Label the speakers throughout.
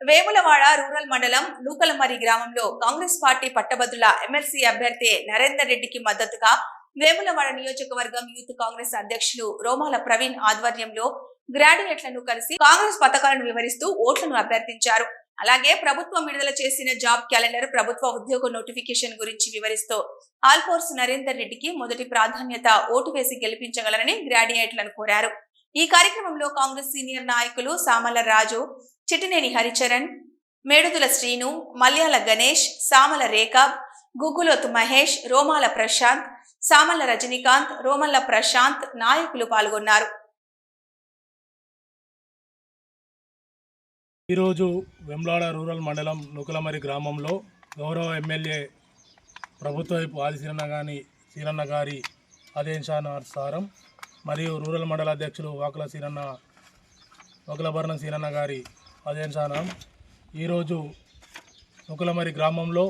Speaker 1: Vemulawada rural మండలం నూకలమరి గ్రామంలో Congress party పట్టభద్రుల ఎమ్మెల్సీ అభ్యర్థి నరేందర్ రెడ్డికి మద్దతుగా వేములవాడ నియోజకవర్గం యూత్ కాంగ్రెస్ అధ్యక్షులు రోమాల ప్రవీణ్ ఆధ్వర్యంలో గ్రాడ్యుయేట్లను కలిసి కాంగ్రెస్ పథకాలను వివరిస్తూ ఓట్లను అభ్యర్థించారు. అలాగే ప్రభుత్వం విడుదల చేసిన జాబ్ క్యాలెండర్ ప్రభుత్వ ఉద్యోగ నోటిఫికేషన్ గురించి వివరిస్తూ ఆల్ఫోర్స్ నరేందర్ రెడ్డికి మొదటి ప్రాధాన్యత ఓటు వేసి గెలిపించగలరని గ్రాడ్యుయేట్లను కోరారు. ఈ కార్యక్రమంలో కాంగ్రెస్ సీనియర్ నాయకులు సామల రాజు చిటినేని హరిచరణ్ మేడుదుల శ్రీను మల్యాల గణేష్ సామల రేఖ గుగ్గులోతు మహేష్ రోమాల ప్రశాంత్ సామల రజనీకాంత్ రోమల్ల ప్రశాంత్ నాయకులు పాల్గొన్నారు.
Speaker 2: ఈరోజు వెమ్లాడ రూరల్ మండలం నుకులమరి గ్రామంలో గౌరవ ఎమ్మెల్యే ప్రభుత్వ వైపు ఆది గాని సీరన్న గారి ఆదేశానుసారం మరియు రూరల్ మండల అధ్యక్షులు వాకుల సీరన్న వకులభరణ సీరన్న గారి ఆదేశానం ఈరోజు నుకులమరి గ్రామంలో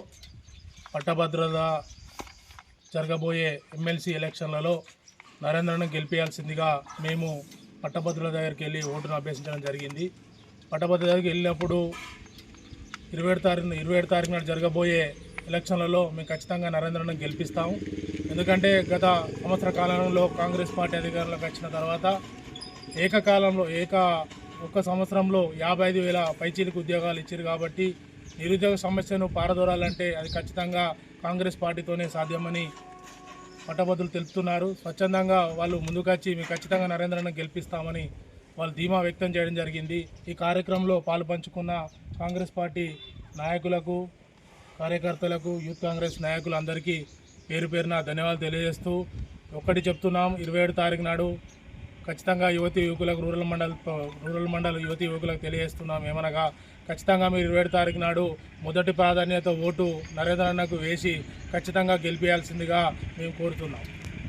Speaker 2: పట్టభద్రత జరగబోయే ఎమ్మెల్సీ ఎలక్షన్లలో నరేంద్రను గెలిపించాల్సిందిగా మేము పట్టభద్రుల దగ్గరికి వెళ్ళి ఓటును అభ్యసించడం జరిగింది. పట్టభద్రుల దగ్గరికి వెళ్ళినప్పుడు ఇరవై ఏడు తారీఖు ఇరవై ఏడు తారీఖు నాడు జరగబోయే ఎలక్షన్లలో మేము ఖచ్చితంగా నరేంద్రను గెలిపిస్తాము. ఎందుకంటే గత సంవత్సర కాలంలో కాంగ్రెస్ పార్టీ అధికారంలోకి వచ్చిన తర్వాత ఏకకాలంలో ఏక ఒక్క సంవత్సరంలో యాభై ఐదు వేల పైచీలకు ఉద్యోగాలు ఇచ్చారు కాబట్టి నిరుద్యోగ సమస్యను పారదోరాలంటే అది ఖచ్చితంగా కాంగ్రెస్ పార్టీతోనే సాధ్యమని పట్టభద్రులు తెలుపుతున్నారు. స్వచ్ఛందంగా వాళ్ళు ముందుకొచ్చి మేము ఖచ్చితంగా నరేంద్రను గెలిపిస్తామని వాళ్ళు ధీమా వ్యక్తం చేయడం జరిగింది. ఈ కార్యక్రమంలో పాలు పంచుకున్న కాంగ్రెస్ పార్టీ నాయకులకు కార్యకర్తలకు యూత్ కాంగ్రెస్ నాయకులందరికీ పేరు పేరున ధన్యవాదాలు తెలియజేస్తూ ఒక్కటి చెప్తున్నాం. ఇరవై ఏడు తారీఖు నాడు ఖచ్చితంగా యువతి యువకులకు రూరల్ మండల్ రూరల్ మండల్ యువతి యువకులకు తెలియజేస్తున్నాం. ఏమనగా ఖచ్చితంగా మీరు ఇరవై ఏడు తారీఖు నాడు మొదటి ప్రాధాన్యత ఓటు నరేంద్ర అన్నకు వేసి ఖచ్చితంగా గెలిపించాల్సిందిగా మేము కోరుతున్నాం.